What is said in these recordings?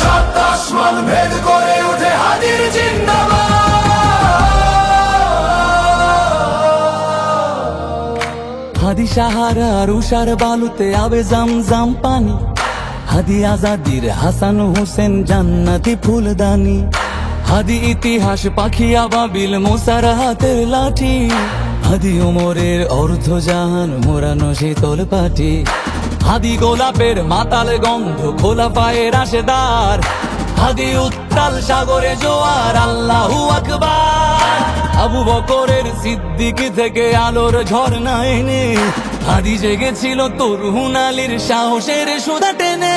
সাত আসমান ভেদ হাদি সাহারার উষার বালুতে আবে জাম জাম পানি। হাদি আজাদির হাসান হোসেন জান্নাতি ফুলদানি। হাদি ইতিহাস পাখি আবাবিল মোসার হাতের লাঠি। হাদি ওমরের অর্ধ জাহান মোরানো শীতল পাটি। হাদি গোলাপের মাতাল গন্ধ খোলা পায়ের আশেদার। হাদি উত্তাল সাগরে জোয়ার, আল্লাহু আকবার। আবু বকরের সিদ্দিক থেকে আলোর ঝর্ণা এনে, হাদি জেগেছিল তরুণ আলীর সাহসের সুদা টেনে।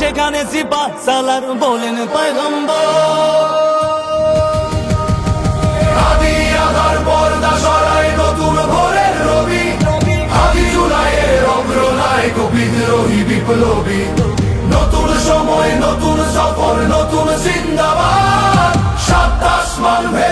সেখানে সিপা সালার বলেন বিপ্লবী। নতুন সময় নতুন সফর নতুন জিন্দাবাদ। সাত আসমান ভেদ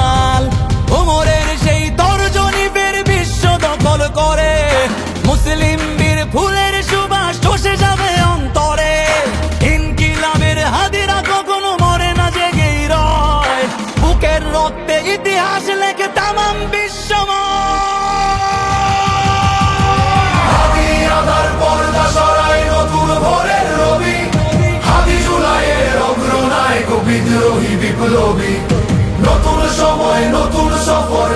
বিদ্রোহী নতুন সময় নতুন সফর